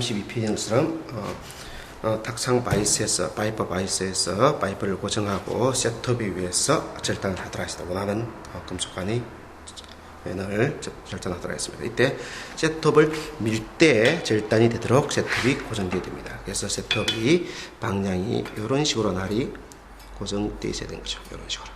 32페이지처럼 어, 어, 탁상 바이스에서 파이퍼 바이스에서 파이프를 고정하고 셋톱이 위해서 절단을 하도록 하겠습니다. 원하는 어, 금속관이 면을 절- 절단하도록 하겠습니다. 이때 셋톱을 밀 때 절단이 되도록 셋톱이 고정되어야 됩니다. 그래서 셋톱이 방향이 이런 식으로 날이 고정되어 있어야 되는 거죠. 이런 식으로.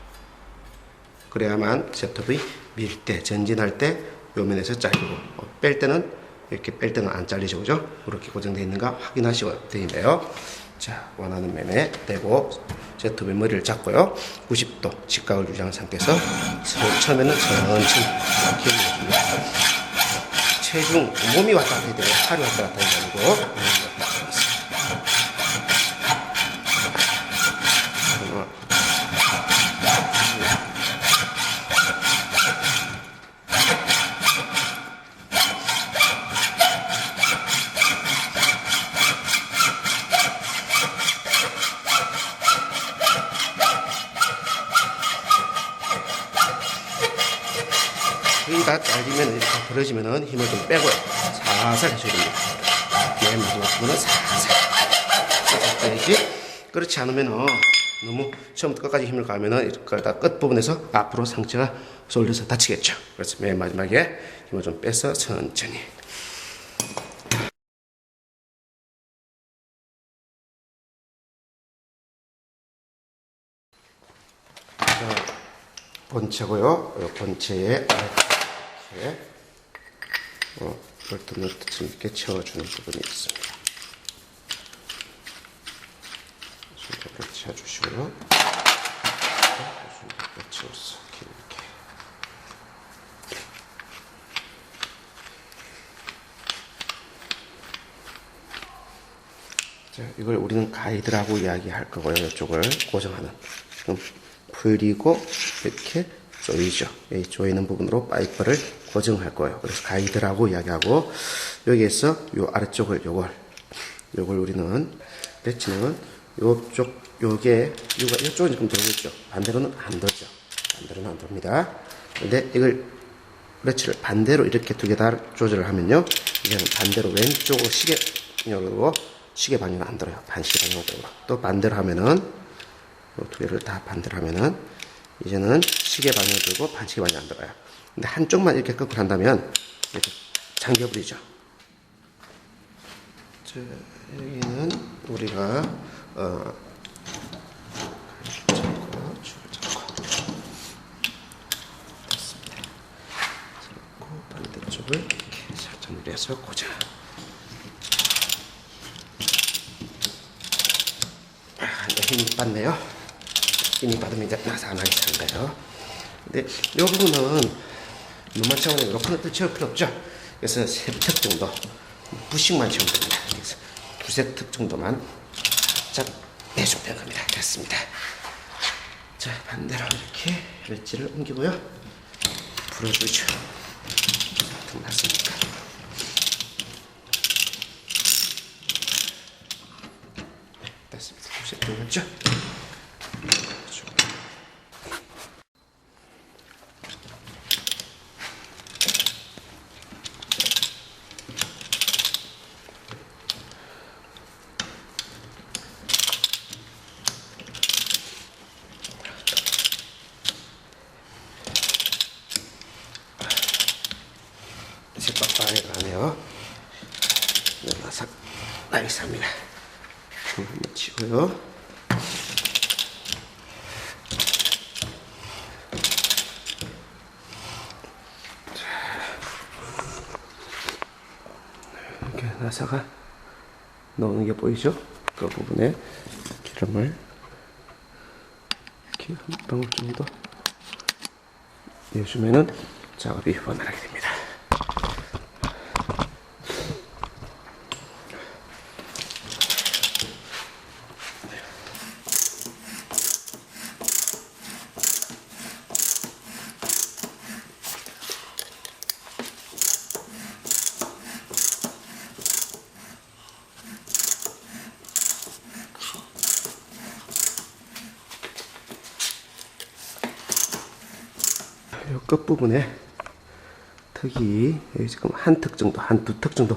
그래야만 셋톱이 밀 때, 전진할 때 요 면에서 잘리고 어, 뺄 때는 이렇게 뺄 때는 안 잘리죠, 그죠? 그렇게 고정되어 있는가 확인하시고 되는데요. 자, 원하는 면에 대고 셋톱의 머리를 잡고요. 90도 직각을 유지한 상태에서 서- 처음에는 천천히 이렇게 밀어줍니다. 체중, 몸이 왔다 갔다 해야 돼요. 팔이 왔다 갔다 해야 되고 몸이 왔다 갔다 해야 돼요. 다 잘리면 이렇게 벌어지면은 힘을 좀 빼고요. 살살 해줘야 됩니다. 맨 마지막 부분은 살살. 살살 빼야지. 그렇지 않으면은 너무 처음부터 끝까지 힘을 가면은 그러다 끝 부분에서 앞으로 상체가 쏠려서 다치겠죠. 그래서 맨 마지막에 힘을 좀 빼서 천천히. 자, 본체고요. 이 본체에 이렇게 어, 볼트 너트처럼 이렇게 채워주는 부분이 있습니다. 이렇게 채워주시고요. 자, 이걸 우리는 가이드라고 이야기할 거고요. 이쪽을 고정하는. 지금 풀리고 이렇게 조이죠. 이 조이는 부분으로 파이프를 고정할 거예요. 그래서 가이드라고 이야기하고 여기에서 요 아래쪽을 요걸 요걸 우리는 배치는 요쪽 요게 요가 이쪽은 지금 들고 있죠. 반대로는 안 들죠. 반대로는 안 됩니다. 근데 이걸 그렇지를 반대로 이렇게 두 개 다 조절을 하면요. 이제는 반대로 왼쪽으로 시계 열고 시계 방향은 안 들어요. 반시계 방향으로. 또 반대로 하면은 요두 개를 다 반대로 하면은 이제는 시계 방향 들고 반시계 방향 안 들어요. 근데 한쪽만 이렇게 거꾸로 한다면 이렇게 잠겨버리죠. 자, 여기는 우리가 어, 잡고 줄을 잡고 됐습니다. 잡고 반대쪽을 이렇게 살짝 내려서 고정. 아, 네, 힘이 빠네요. 힘이 받으면 이제 나사나게 사는 거예요. 근데 이 부분은 눈만 채우는 이렇게는 또 채울 필요 없죠. 그래서 세턱 정도 부식만 채우면 됩니다. 그래서 두세 턱 정도만 살짝 내주면 되는 겁니다. 됐습니다. 자 반대로 이렇게 렛지를 옮기고요. 불어주죠. 턱 났으니까. 네, 됐습니다. 턱 맞죠? 이제 빡빡하게 가네요. 연화삭 나이스합니다. 한번 치고요. 이렇게 나사가 넣는 게 보이죠? 그 부분에 기름을 이렇게 한 방울 정도 내주면은 작업이 원활하게 됩니다. 이 끝부분에 턱이 여기 지금 한 턱 정도, 한 두 턱 정도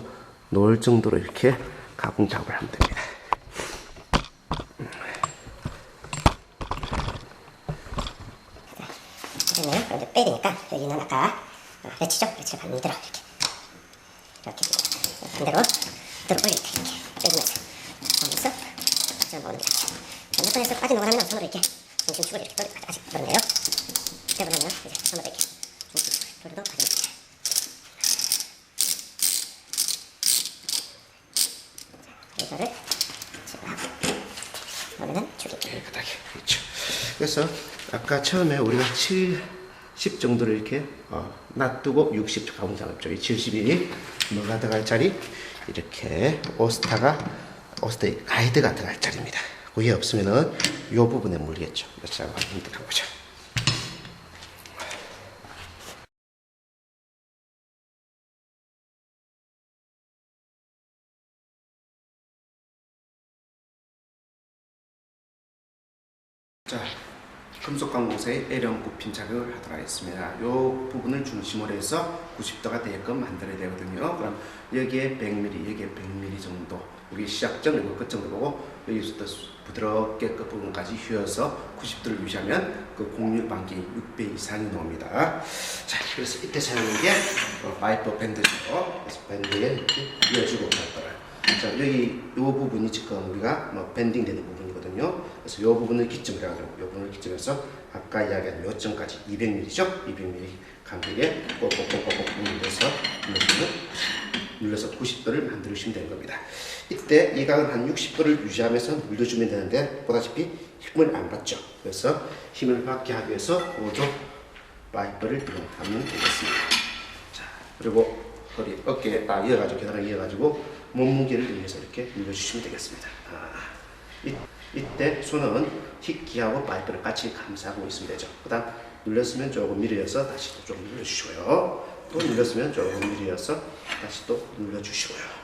놓을 정도로 이렇게 가공 작업을 하면 됩니다. 그러면 그럼 이제 빼야 되니까 여기는 아까 어, 배치죠? 배치를 반대로 이렇게 이렇게 반대로 들어 올릴 때 이렇게 빼주면서 보면서 좀 보는 이렇게 몇 번에서 빠져나가면 손으로 이렇게 중심축을 이렇게 돌려 아직 그렇네요 빼버리면 이제 손으로 이렇게 중심축을 돌려도 빠집니다 자, 이거를 지금 하고 그러면은 축이 깨끗하게 그렇죠. 그래서 아까 처음에 우리가 70 정도를 이렇게 어, 놔두고 60 가공 작업죠. 이 70이 뭐가 들어갈 자리 이렇게 오스타가 오스타의 가이드가 들어갈 자리입니다. 그게 없으면은 이 부분에 물리겠죠. 그래서 작업하기 힘들어 보죠. 자, 금속 강공사의 L형 굽힘 작업을 하도록 하겠습니다. 이 부분을 중심으로 해서 90도가 되게끔 만들어야 되거든요. 그럼 여기에 100mm, 여기에 100mm 정도, 여기 시작점, 그리고 끝점을 보고 여기서부터 부드럽게 끝부분까지 휘어서 90도를 유지하면 그 공률 반경이 6배 이상이 나옵니다. 자, 그래서 이때 사용하는 게 어, 파이퍼 밴드죠. 그래서 밴드에 이렇게 이어주고 파이퍼를. 자, 여기 이 부분이 지금 우리가 뭐 밴딩 되는 부분이거든요. 그래서 이 부분을 기점으로 해가지고 이 부분을 기점해서 아까 이야기한 요 점까지 200mm죠? 200mm 간격에 꼭꼭꼭꼭꼭 눌러서 눌러주면 눌러서 90도를 만들어주시면 되는 겁니다. 이때 이 각은 한 60도를 유지하면서 눌러주면 되는데 보다시피 힘을 안 받죠. 그래서 힘을 받게 하기 위해서 보조 파이퍼를 이용하면 되겠습니다. 자, 그리고 허리, 어깨에 딱 이어가지고 계단을 이어가지고 몸무게를 늘려서 이렇게 눌러주시면 되겠습니다. 아, 이, 이때 손은 힙기하고 파이프를 같이 감싸고 있으면 되죠. 그 다음 눌렸으면 조금 밀어서 다시 또좀 눌러주시고요. 또 눌렸으면 조금 밀어서 다시 또 눌러주시고요.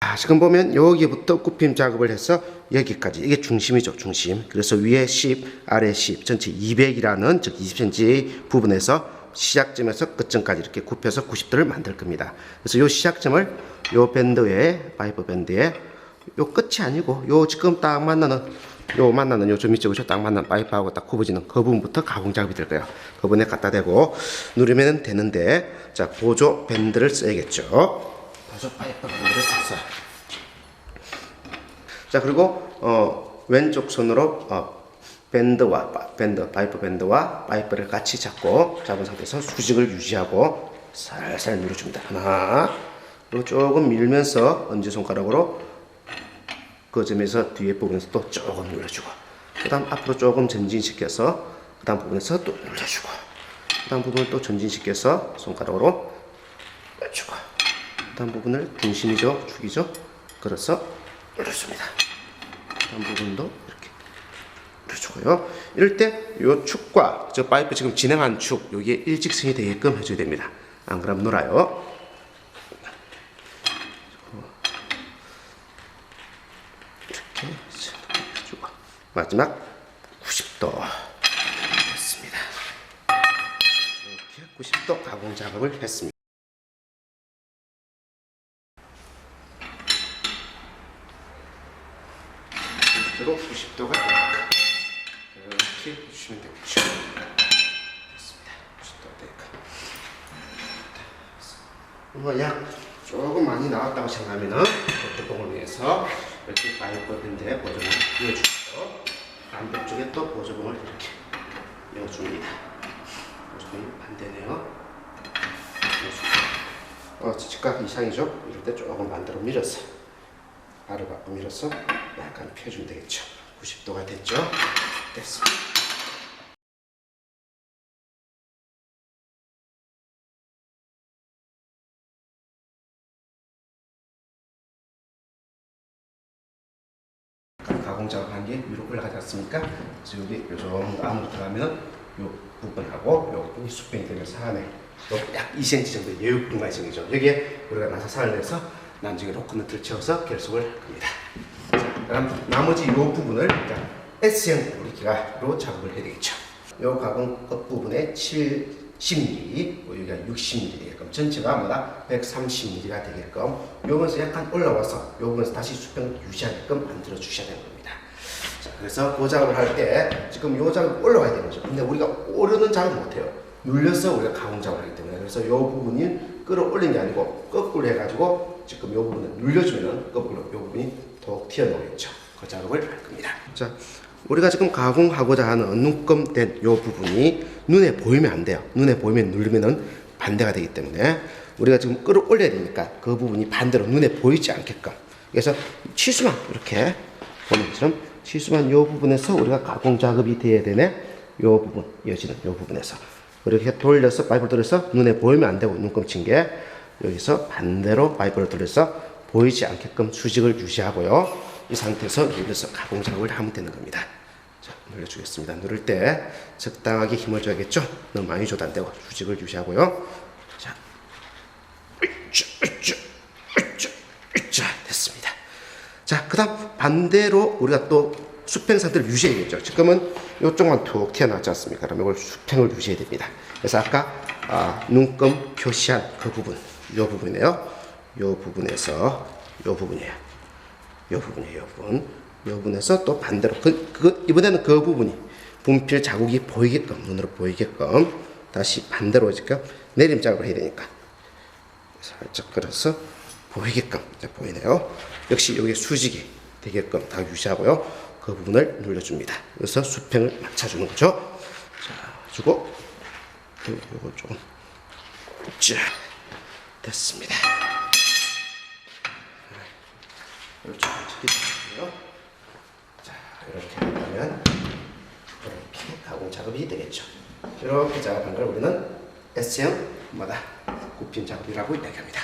아, 지금 보면 여기부터 굽힘 작업을 해서 여기까지. 이게 중심이죠 중심. 그래서 위에 10 아래 10 전체 200이라는 즉 20cm 부분에서 시작점에서 끝점까지 이렇게 굽혀서 90도를 만들 겁니다. 그래서 요 시작점을 요 밴드에 파이브 밴드에 요 끝이 아니고 요 지금 딱 만나는 요 만나는 요점 있죠? 그죠 딱 만나는 파이프하고 딱 굽어지는 그 부분부터 가공 작업이 될 거예요. 그 부분에 갖다 대고 누르면 되는데 자 보조 밴드를 써야겠죠? 보조 파이프 밴드를 썼어 자 그리고 어, 왼쪽 손으로 어, 밴드와 파- 밴드 파이프 밴드와 파이프를 같이 잡고 잡은 상태에서 수직을 유지하고 살살 눌러줍니다. 하나 그리고 조금 밀면서 엄지 손가락으로 그 점에서 뒤에 부분에서 또 조금 눌러주고 그다음 앞으로 조금 전진시켜서 그다음 부분에서 또 눌러주고 그다음 부분을 또 전진시켜서 손가락으로 눌러주고 그다음 부분을 중심이죠 축이죠 그래서 눌러줍니다. 다음 부분도 이렇게 눌러주고요. 이럴 때 이 축과 저 파이프 지금 진행한 축 여기에 일직선이 되게끔 해줘야 됩니다. 안 그러면 놀아요. 이렇게 해주고 마지막 90도 했습니다. 이렇게 90도 가공 작업을 했습니다. 실제로 90도가 되니까 이렇게 해주시면 되겠죠. 됐습니다. 90도가 되니까. 뭐약 조금 나왔다고 생각하면은 보통을 위해서 이렇게 밴드에 보조봉을 이어주고요. 반대쪽에 또 보조봉을 이렇게 이어줍니다. 보조봉이 반대네요. 어, 직각 이상이죠? 이럴 때 조금 반대로 밀어서 발을 바꿔 밀어서 약간 펴주면 되겠죠. 90도가 됐죠? 됐습니다. 가공 작업한 게 위로 올라가지 않습니까? 그래서 여기 요 정도 안으로 들어가면 요 부분하고 요 부분이 수평이 되면서 안에 약 2cm 정도의 여유 공간이 생기죠. 여기에 우리가 나사산을 내서 나중에 로크너트를 채워서 결속을 할 겁니다. 자, 그럼 나머지 이 부분을 자, S형 브리키가로 작업을 해야 되겠죠. 이 가공 끝 부분에 70mm, 여기가 60mm 되게끔 전체가 뭐다 130mm가 되게끔 요번에서 약간 올라와서 요번에서 다시 수평 유지하게끔 만들어 주셔야 되는 겁니다. 자, 그래서 그 작업을 할 때 지금 요 작업 올라와야 되는 거죠. 근데 우리가 오르는 작업을 못해요. 눌려서 우리가 가공 작업을 하기 때문에 그래서 요 부분이 끌어올린 게 아니고 거꾸로 해가지고 지금 요 부분을 눌려주면은 거꾸로 요 부분이 더욱 튀어나오겠죠. 그 작업을 할 겁니다. 자, 우리가 지금 가공하고자 하는 눈금 된 요 부분이 눈에 보이면 안 돼요. 눈에 보이면 누르면은 반대가 되기 때문에 우리가 지금 끌어올려야 되니까 그 부분이 반대로 눈에 보이지 않게끔. 그래서 치수만 이렇게 보는 것처럼 치수만 요 부분에서 우리가 가공 작업이 돼야 되네. 요 부분 이어지는 요 부분에서. 이렇게 돌려서 파이프를 돌려서 눈에 보이면 안 되고 눈금친 게 여기서 반대로 파이프를 돌려서 보이지 않게끔 수직을 유지하고요. 이 상태에서 눌려서 가공 작업을 하면 되는 겁니다 자 눌러주겠습니다 누를 때 적당하게 힘을 줘야겠죠 너무 많이 줘도 안 되고 수직을 유지하고요 자 으쌰. 됐습니다 자, 그 다음 반대로 우리가 또 수평 상태를 유지해야겠죠. 지금은 이쪽만 툭 튀어나왔지 않습니까? 그럼 이걸 수평을 유지해야 됩니다. 그래서 아까 아, 눈금 표시한 그 부분, 이 부분이에요. 이 부분에서 이 부분이에요. 이 부분이에요. 이 부분. 이 부분에서 또 반대로 그, 그 이번에는 그 부분이 분필 자국이 보이게끔 눈으로 보이게끔 다시 반대로 지금 내림 작업을 해야 되니까 살짝 끌어서 보이게끔 보이네요. 역시 여기 수직이 되게끔 다 유지하고요. 그 부분을 눌러줍니다. 그래서 수평을 맞춰주는 거죠. 자, 주고 요- 요거 조금 자 됐습니다. 이렇게 지켜주고요. 자 이렇게 하면 이렇게 가공 작업이 되겠죠. 이렇게 작업한 걸 우리는 S형마다 굽힘 작업이라고 이야기합니다.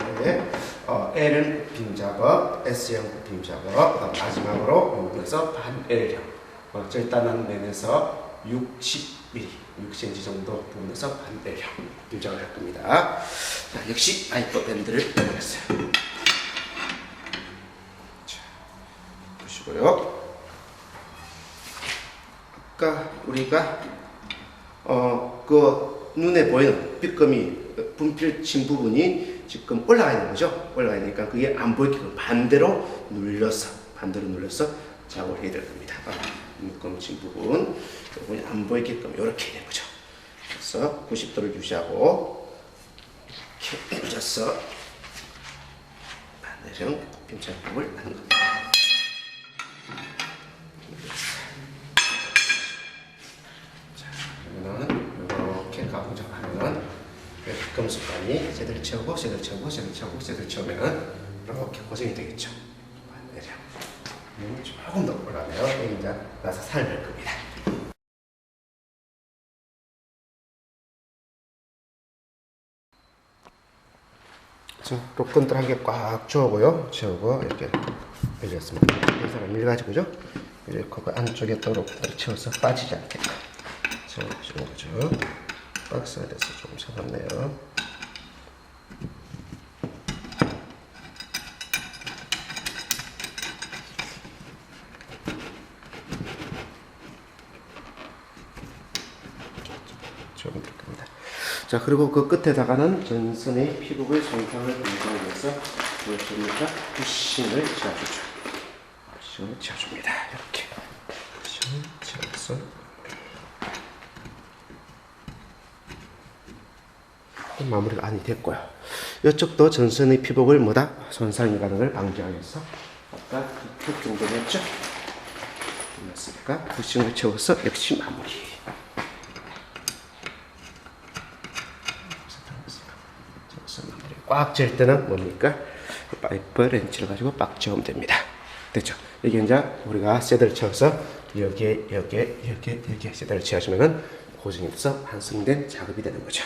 여기에 어, L은 굽힘 작업, S형 굽힘 작업, 그다음 마지막으로 여기에서 반 L형 어, 절단한 면에서 60mm, 6cm 정도 부분에서 반 L형 굽힘 작업을 할 겁니다. 자, 역시 파이프 밴드를 이용했어요. 자, 보시고요. 아까 우리가 어, 그 눈에 보이는 삐끔이 분필 친 부분이 지금 올라가 있는 거죠. 올라가 있으니까 그게 안 보이게끔 반대로 눌러서 반대로 눌러서 작업을 해야 될 겁니다. 아, 묶음 친 부분 부분이 안 보이게끔 이렇게 되는 거죠. 그래서 90도를 유지하고 이렇게 눌러서 반대로 굽힘 작업을 하는 겁니다. 그러면은 이렇게 가공 작업하면 금속관이 제대로 채우고 제대로 채우고 제대로 채우고 제대로 채우면 이렇게 고정이 되겠죠. 음, 조금 더 올라가요. 이제 나서 살을 겁니다. 자, 로건들 한 개 꽉 채우고요. 채우고 이렇게 밀렸습니다. 여기서 밀가지고죠. 이렇게 그 안쪽에 또 로건을 채워서 빠지지 않게끔 채워주는 거죠. 박스가 돼서 좀 잡았네요. 좀될 겁니다. 자 그리고 그 끝에다가는 전선의 피부의 손상을 위해서 무엇입니까? 부싱을 지어주죠. 부싱을 지어줍니다. 이렇게 부싱을 지어서 마무리가 아니 됐고요. 이쪽도 전선의 피복을 뭐다 손상이 가는 걸 방지하기 위해서 아까 두 정도였죠. 됐습니까? 부싱을 채워서 역시 마무리. 꽉 잴 때는 뭡니까? 파이프 렌치를 가지고 빡 채우면 됩니다. 됐죠? 이게 이제 우리가 세대를 채워서 여기에, 여기에, 여기에, 여기에 세대를 채워주면은 고정이 돼서 완성된 작업이 되는 거죠.